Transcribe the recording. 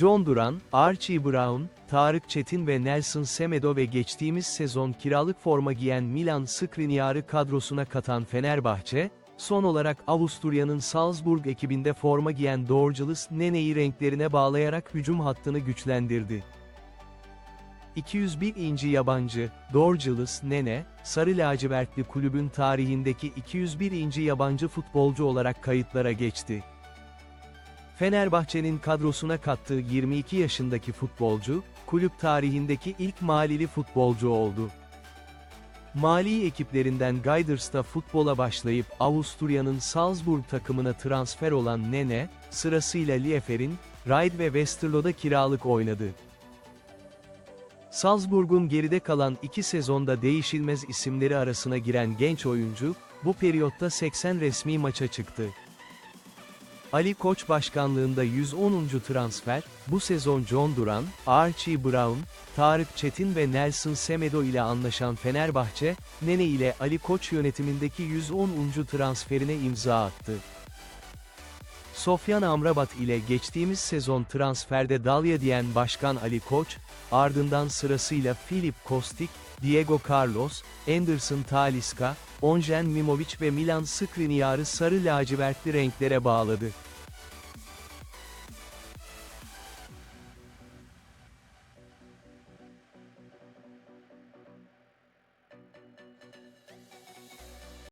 John Duran, Archie Brown, Tarık Çetin ve Nelson Semedo ve geçtiğimiz sezon kiralık forma giyen Milan Skriniar'ı kadrosuna katan Fenerbahçe, son olarak Avusturya'nın Salzburg ekibinde forma giyen Dorgeles Nene'yi renklerine bağlayarak hücum hattını güçlendirdi. 201 inci yabancı, Dorgeles Nene, Sarı Lacivertli kulübün tarihindeki 201 inci yabancı futbolcu olarak kayıtlara geçti. Fenerbahçe'nin kadrosuna kattığı 22 yaşındaki futbolcu, kulüp tarihindeki ilk malili futbolcu oldu. Mali ekiplerinden Geiders'ta futbola başlayıp Avusturya'nın Salzburg takımına transfer olan Nene, sırasıyla Liefer'in, Raid ve Westerlo'da kiralık oynadı. Salzburg'un geride kalan iki sezonda değişilmez isimleri arasına giren genç oyuncu, bu periyotta 80 resmi maça çıktı. Ali Koç başkanlığında 110. transfer, bu sezon John Duran, Archie Brown, Tarık Çetin ve Nelson Semedo ile anlaşan Fenerbahçe, Nene ile Ali Koç yönetimindeki 110. transferine imza attı. Sofyan Amrabat ile geçtiğimiz sezon transferde dalya diyen Başkan Ali Koç, ardından sırasıyla Filip Kostik, Diego Carlos, Anderson Talisca, Onjen Mimovic ve Milan Skriniar'ı sarı lacivertli renklere bağladı.